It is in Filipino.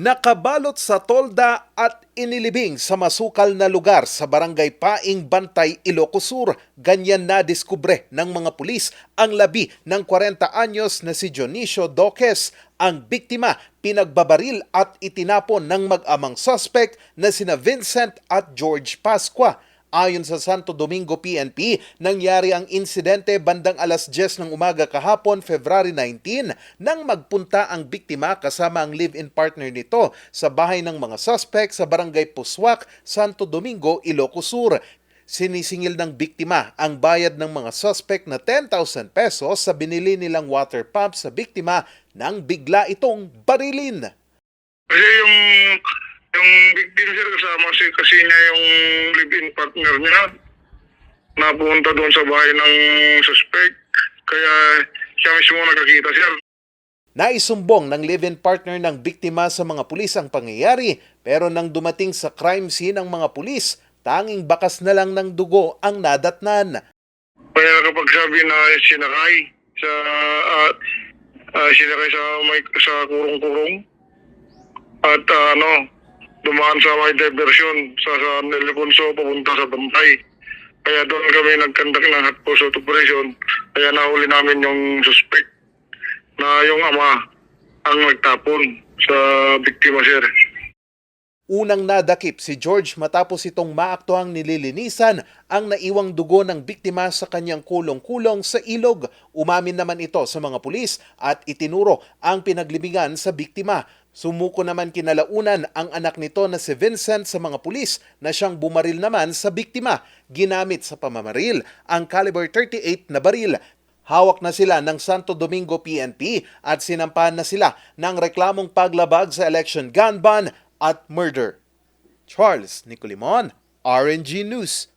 Nakabalot sa tolda at inilibing sa masukal na lugar sa barangay Paing Bantay, Ilocos Sur. Ganyan na diskubre ng mga pulis ang labi ng 40 anyos na si Dionisio Doques. Ang biktima pinagbabaril at itinapon ng mag-amang suspect na sina Vincent at George Pasqua. Ayon sa Santo Domingo PNP, nangyari ang insidente bandang alas 10 ng umaga kahapon, February 19, nang magpunta ang biktima kasama ang live-in partner nito sa bahay ng mga suspect sa barangay Puswak, Santo Domingo, Ilocos Sur. Sinisingil ng biktima ang bayad ng mga suspect na 10,000 pesos sa binili nilang water pump sa biktima nang bigla itong barilin. Kasi yung yung victim sir kasama si kasi niya yung live-in partner niya napunta doon sa bahay ng suspect kaya siya mismo nakakita sir. Naisumbong ng live-in partner ng biktima sa mga pulis ang pangyayari pero nang dumating sa crime scene ang mga pulis, tanging bakas na lang ng dugo ang nadatnan. Kaya nakapagsabi na sinakay sa uh, uh, sinakay sa may sa kurong-kurong at ah, ano dumaan sa may diversion sa San Ildefonso papunta sa Bantay. Kaya doon kami nagkandak ng hot pursuit operation. Kaya nahuli namin yung suspect na yung ama ang nagtapon sa biktima sir. Unang nadakip si George matapos itong maaktuang nililinisan ang naiwang dugo ng biktima sa kanyang kulong-kulong sa ilog. Umamin naman ito sa mga pulis at itinuro ang pinaglibingan sa biktima. Sumuko naman kinalaunan ang anak nito na si Vincent sa mga pulis na siyang bumaril naman sa biktima. Ginamit sa pamamaril ang caliber 38 na baril. Hawak na sila ng Santo Domingo PNP at sinampahan na sila ng reklamong paglabag sa election gun ban at murder. Charles Nicolimon, RNG News.